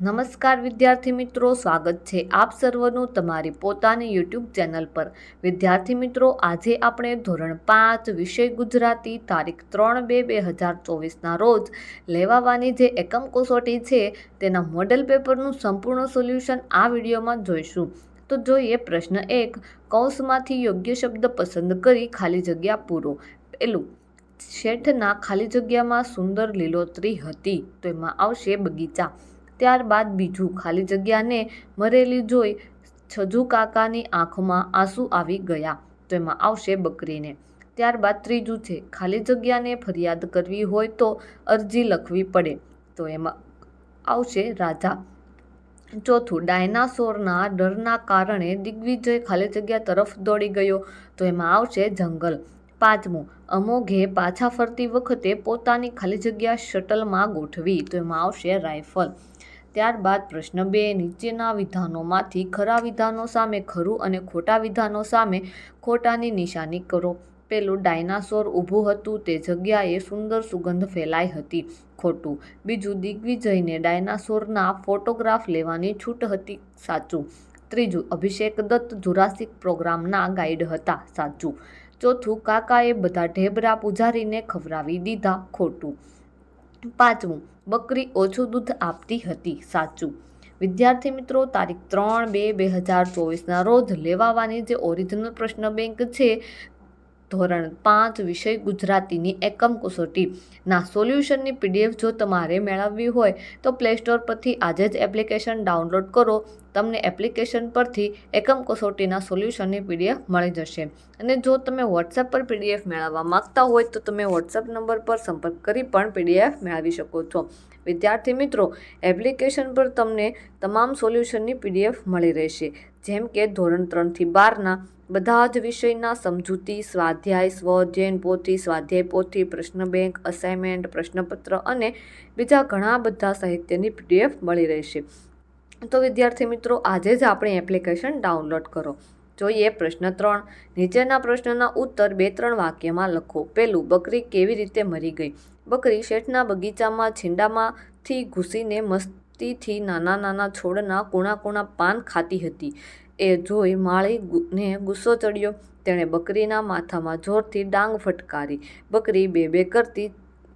નમસ્કાર વિદ્યાર્થી મિત્રો, સ્વાગત છે આપ સર્વનું તમારી પોતાની યુટ્યુબ ચેનલ પર. વિદ્યાર્થી મિત્રો, આજે આપણે ધોરણ પાંચ વિષય ગુજરાતી તારીખ ત્રણ બે બે હજાર ચોવીસના રોજ લેવાવાની જે એકમ કસોટી છે, તેના મોડેલ પેપરનું સંપૂર્ણ સોલ્યુશન આ વિડીયોમાં જોઈશું. તો જોઈએ પ્રશ્ન એક, કૌંસમાંથી યોગ્ય શબ્દ પસંદ કરી ખાલી જગ્યા પૂરો. પેલું, શેઠના ખાલી જગ્યામાં સુંદર લીલોતરી હતી, તો એમાં આવશે બગીચા. ત્યારબાદ બીજું ખાલી જગ્યાને મરેલી જોઈ છજુ કાકાની આંખમાં આંસુ આવી ગયા. તો એમાં આવશે બકરીને. ત્યારબાદ ત્રીજું છે, ખાલી જગ્યાને ફરિયાદ કરવી હોય તો અરજી લખવી પડે. તો એમાં આવશે રાજા. ચોથું, ડાયનાસોરના ડરના કારણે દિગ્વિજય ખાલી જગ્યા તરફ દોડી ગયો. તો એમાં આવશે જંગલ. પાંચમું, અમોઘે પાછા ફરતી વખતે પોતાની ખાલી જગ્યા શટલમાં ગોઠવી. તો એમાં આવશે રાઇફલ ત્યારબાદ પ્રશ્ન બે, નીચેના વિધાનોમાંથી ખરા વિધાનો સામે ખરું અને ખોટા વિધાનો સામે ખોટાની નિશાની કરો. પેલું, ડાયનાસોર ઊભું હતું, તે જગ્યાએ સુંદર સુગંધ ફેલાઈ હતી. ખોટું. બીજું, દિગ્વિજયને ડાયનાસોરના ફોટોગ્રાફ લેવાની છૂટ હતી. સાચું. ત્રીજું, અભિષેક દત્ત જુરાસિક પ્રોગ્રામના ગાઈડ હતા. સાચું. ચોથું, કાકાએ બધા ઢેબરા પૂજારીને ખવરાવી દીધા. ખોટું. પાંચમું, બકરી ઓછું દૂધ આપતી હતી. સાચું. વિદ્યાર્થી મિત્રો, તારીખ ત્રણ બે બે હજાર ચોવીસના રોજ લેવાવાની જે ઓરિજિનલ પ્રશ્ન બેંક છે ધોરણ પાંચ વિષય ગુજરાતીની એકમ કસોટીના સોલ્યુશનની પીડીએફ જો તમારે મેળવવી હોય તો પ્લે સ્ટોર પરથી આજે જ એપ્લિકેશન ડાઉનલોડ કરો. તમને એપ્લિકેશન પરથી એકમ કસોટીના સોલ્યુશનની પીડીએફ મળી જશે. અને જો તમે વોટ્સએપ પર પીડીએફ મેળવવા માગતા હોય તો તમે વોટ્સએપ નંબર પર સંપર્ક કરી પણ પીડીએફ મેળવી શકો છો. વિદ્યાર્થી મિત્રો, એપ્લિકેશન પર તમને તમામ સોલ્યુશનની પીડીએફ મળી રહેશે. જેમ કે ધોરણ ત્રણથી બારના બધા જ વિષયના સમજૂતી, સ્વાધ્યાય, સ્વઅધ્યયન, પોથી, સ્વાધ્યાય, પોથી, પ્રશ્ન બેંક અસાઇનમેન્ટ પ્રશ્નપત્ર અને બીજા ઘણા બધા સાહિત્યની પીડીએફ મળી રહેશે તો વિદ્યાર્થી મિત્રો, આજે જ આપણી એપ્લિકેશન ડાઉનલોડ કરો. જોઈએ પ્રશ્ન ત્રણ. નીચેના પ્રશ્નના ઉત્તર બે ત્રણ વાક્યમાં લખો. પહેલું બકરી કેવી રીતે મરી ગઈ? બકરી શેઠના બગીચામાં, છીંડામાંથી ઘૂસીને મસ્તીથી નાના નાના છોડના કૂણા કૂણા પાન ખાતી હતી. એ જોઈ માળીને ગુસ્સો ચડ્યો. તેણે બકરીના માથામાં જોરથી ડાંગ ફટકારી. બકરી બે બે કરતી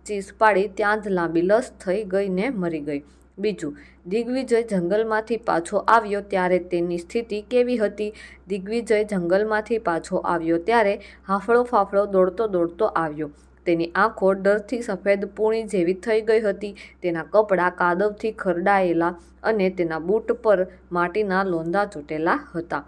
ચીસ પાડી ત્યાં જ લાંબી લસ થઈ ગઈ ને મરી ગઈ. બીજું, દિગ્વિજય જંગલમાંથી પાછો આવ્યો ત્યારે તેની સ્થિતિ કેવી હતી? દિગ્વિજય જંગલમાંથી પાછો આવ્યો ત્યારે હાફળો ફાફળો દોડતો દોડતો આવ્યો. તેની આંખો ડરથી સફેદ પૂણી જેવી થઈ ગઈ હતી. તેના કપડાં કાદવથી ખરડાયેલા અને તેના બૂટ પર માટીના લોંદા ચૂંટેલા હતા.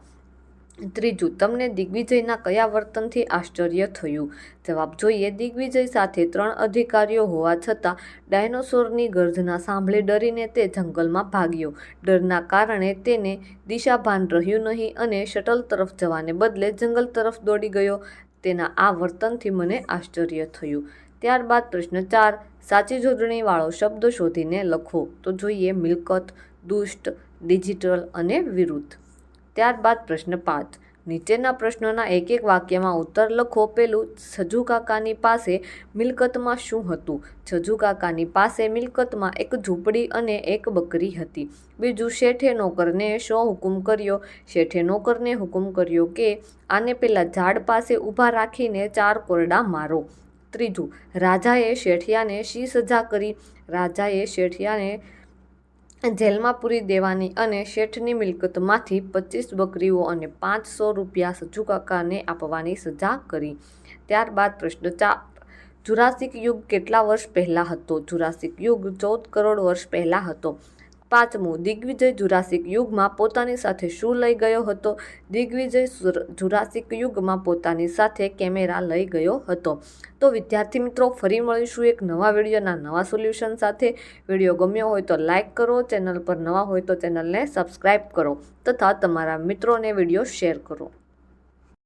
ત્રીજું, તમને દિગ્વિજયના કયા વર્તનથી આશ્ચર્ય થયું? જવાબ જોઈએ, દિગ્વિજય સાથે ત્રણ અધિકારીઓ હોવા છતાં ડાયનોસોરની ગર્જના સાંભળી ડરીને તે જંગલમાં ભાગ્યો. ડરના કારણે તેને દિશાભાન રહ્યું નહીં અને શટલ તરફ જવાને બદલે જંગલ તરફ દોડી ગયો. તેના આ વર્તનથી મને આશ્ચર્ય થયું. ત્યારબાદ પ્રશ્ન ચાર, સાચી જોડણીવાળો શબ્દ શોધીને લખો. તો જોઈએ મિલકત, દુષ્ટ, ડિજિટલ અને વિરુદ્ધ. ત્યારબાદ પ્રશ્ન પાંચ નીચેના પ્રશ્નોના એક એક વાક્યમાં ઉત્તર લખો. પેલું છજુ કાકાની પાસે મિલકતમાં શું હતું? છજુ કાકાની પાસે મિલકતમાં એક ઝૂંપડી અને એક બકરી હતી. બીજું, શેઠે નોકરને શો હુકુમ કર્યો? શેઠે નોકરને હુકુમ કર્યો કે, આને પેલા ઝાડ પાસે ઊભા રાખીને ચાર કોરડા મારો. ત્રીજું, રાજાએ શેઠિયાને શી સજા કરી? રાજાએ શેઠિયાને જેલમાં પૂરી દેવાની અને શેઠની મિલકતમાંથી પચીસ બકરીઓ અને પાંચસો રૂપિયા સજુ કાકાને આપવાની સજા કરી. ત્યારબાદ પ્રશ્ન ચાર. જુરાસિક યુગ કેટલા વર્ષ પહેલાં હતો? જુરાસિક યુગ ચૌદ કરોડ વર્ષ પહેલાં હતો. પાંચમું, દિગ્વિજય જુરાસિક યુગમાં પોતાની સાથે શું લઈ ગયો હતો? દિગ્વિજય જુરાસિક યુગમાં પોતાની સાથે કેમેરા લઈ ગયો હતો. તો વિદ્યાર્થી મિત્રો, ફરી મળીશું એક નવા વિડીયોના નવા સોલ્યુશન સાથે. વીડિયો ગમ્યો હોય તો લાઇક કરો, ચેનલ પર નવા હોય તો ચેનલને સબસ્ક્રાઈબ કરો તથા તમારા મિત્રોને વીડિયો શેર કરો.